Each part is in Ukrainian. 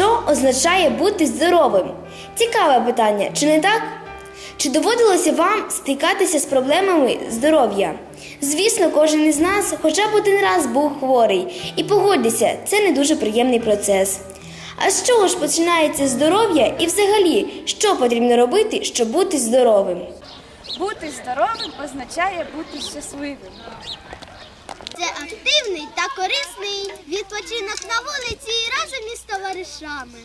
Що означає бути здоровим? Цікаве питання, чи не так? Чи доводилося вам стикатися з проблемами здоров'я? Звісно, кожен із нас хоча б один раз був хворий, і погодьтеся, це не дуже приємний процес. А з чого ж починається здоров'я і взагалі, що потрібно робити, щоб бути здоровим? Бути здоровим означає бути щасливим. Це активний та корисний відпочинок на вулиці разом із товаришами.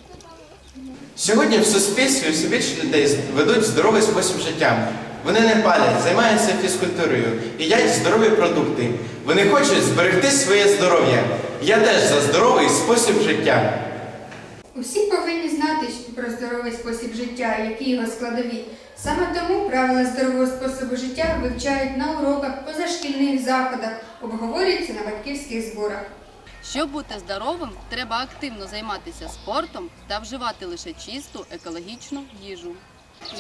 Сьогодні в суспільстві все більше людей ведуть здоровий спосіб життя. Вони не палять, займаються фізкультурою, їдять здорові продукти. Вони хочуть зберегти своє здоров'я. Я теж за здоровий спосіб життя. Усі повинні знати про здоровий спосіб життя, які його складові. Саме тому правила здорового способу життя вивчають на уроках, позашкільних заходах, обговорюються на батьківських зборах. Щоб бути здоровим, треба активно займатися спортом та вживати лише чисту екологічну їжу.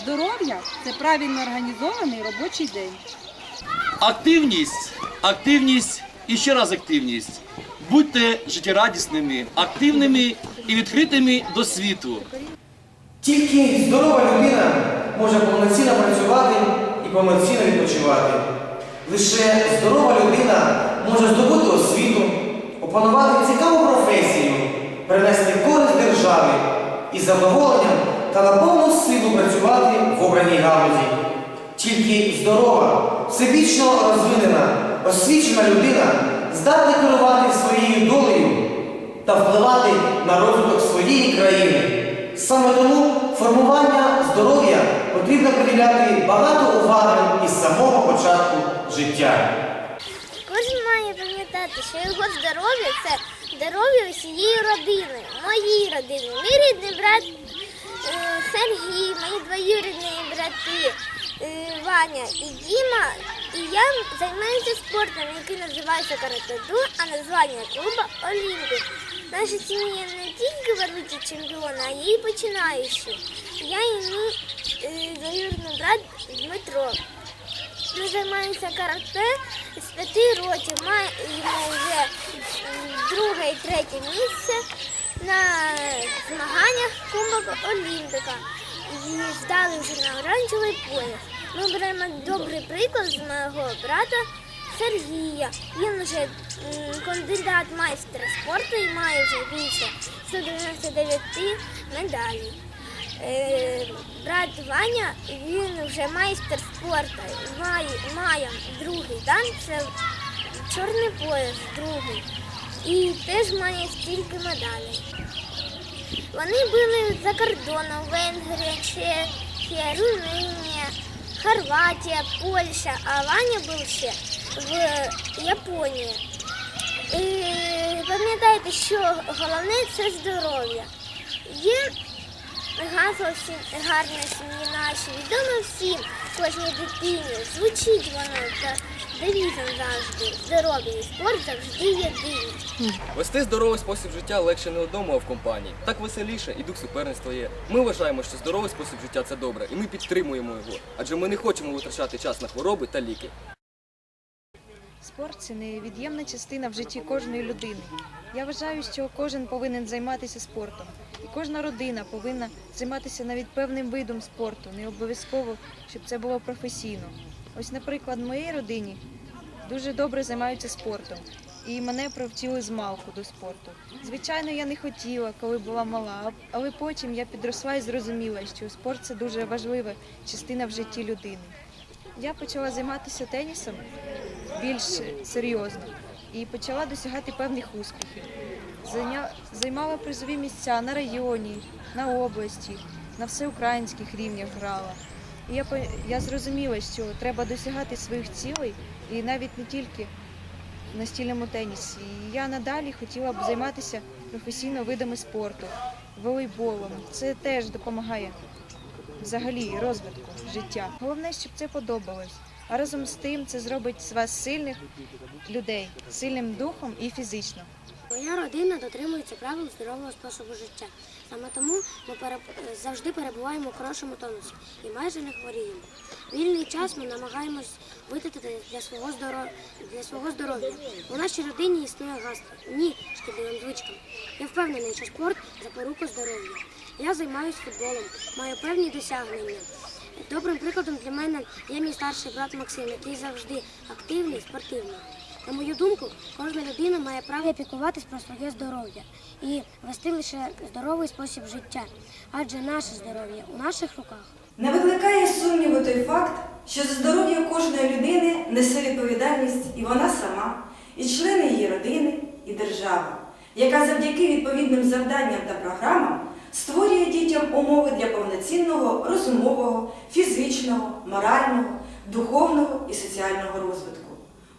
Здоров'я це правильно організований робочий день. Активність, активність і ще раз активність. Будьте життєрадісними, активними і відкритими до світу. Тільки здорова людина може повноцінно працювати і повноцінно відпочивати. Лише здорова людина може здобути освіту, опанувати цікаву професію, принести користь державі і задоволенням та на повну силу працювати в обраній галузі. Тільки здорова, всебічно розвинена, освічена людина здатна керувати своєю долею та впливати на розвиток своєї країни. Саме тому формування здоров'я потрібно приділяти багато уваги із самого початку життя. Кожен має пам'ятати, що його здоров'я це здоров'я усієї родини, моїй родини, мій рідний брат е, Сергій, мої двоюрідні брати е, Ваня і Діма. І я займаюся спортом, який називається каратеду, а названня клубу Олімпік. Наша сім'я не тільки великі чемпіони, а й починаючі. Я і брат Дмитро. Ми займаємося карате з п'яти років. Маємо вже друге і третє місце на змаганнях Кубок Олімпіка. І здали вже на оранжевий пояс. Ми беремо добрий приклад з мого брата Сергія. Він вже кандидат майстра спорту і має вже більше 199 медалей. Е, брат Ваня, він вже майстер спорту. Має, має другий дан, це чорний пояс, другий. І теж має стільки медалей. Вони були за кордоном, Венгрія, Чехія, Румунія, Хорватія, Польща, а Ваня був ще в Японії. І пам'ятайте, що головне це здоров'я. Є Гасло всі гарне сім'ї наші, відомо всім, кожній дитині. Звучить воно за девізом завжди. Здоров'я і спорт завжди єдині. Вести здоровий спосіб життя легше не одному, а в компанії. Так веселіше і дух суперництва є. Ми вважаємо, що здоровий спосіб життя це добре, і ми підтримуємо його, адже ми не хочемо витрачати час на хвороби та ліки. Спорт це невід'ємна частина в житті кожної людини. Я вважаю, що кожен повинен займатися спортом, і кожна родина повинна займатися навіть певним видом спорту, не обов'язково, щоб це було професійно. Ось, наприклад, в моїй родині дуже добре займаються спортом, і мене привчили з малку до спорту. Звичайно, я не хотіла, коли була мала, але потім я підросла і зрозуміла, що спорт це дуже важлива частина в житті людини. Я почала займатися тенісом більш серйозно і почала досягати певних успіхів. Займала призові місця на районі, на області, на всеукраїнських рівнях грала. І я, я зрозуміла, що треба досягати своїх цілей і навіть не тільки в настільному тенісі. І я надалі хотіла б займатися професійно видами спорту, волейболом. Це теж допомагає взагалі розвитку життя. Головне, щоб це подобалось. А разом з тим це зробить з вас сильних людей, сильним духом і фізично. Моя родина дотримується правил здорового способу життя. Саме тому ми переб- завжди перебуваємо в хорошому тонусі і майже не хворіємо. Вільний час ми намагаємось витратити для свого здоров'я для свого здоров'я. У нашій родині існує гастро. Ні шкідливим звичкам. Я впевнений, що спорт запорука здоров'я. Я займаюся футболом, маю певні досягнення. Добрим прикладом для мене є мій старший брат Максим, який завжди активний, спортивний. На мою думку, кожна людина має право піклуватись про своє здоров'я і вести лише здоровий спосіб життя, адже наше здоров'я у наших руках. Не викликає сумніву той факт, що за здоров'я кожної людини несе відповідальність і вона сама, і члени її родини, і держава, яка завдяки відповідним завданням та програмам створює дітям умови для повноцінного розумового, фізичного, морального, духовного і соціального розвитку.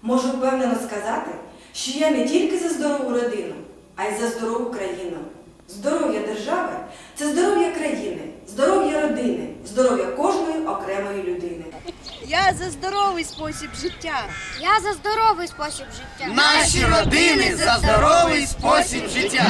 Можу впевнено сказати, що я не тільки за здорову родину, а й за здорову країну. Здоров'я держави це здоров'я країни, здоров'я родини, здоров'я кожної окремої людини. Я за здоровий спосіб життя. Я за здоровий спосіб життя. Наші родини за здоровий спосіб життя.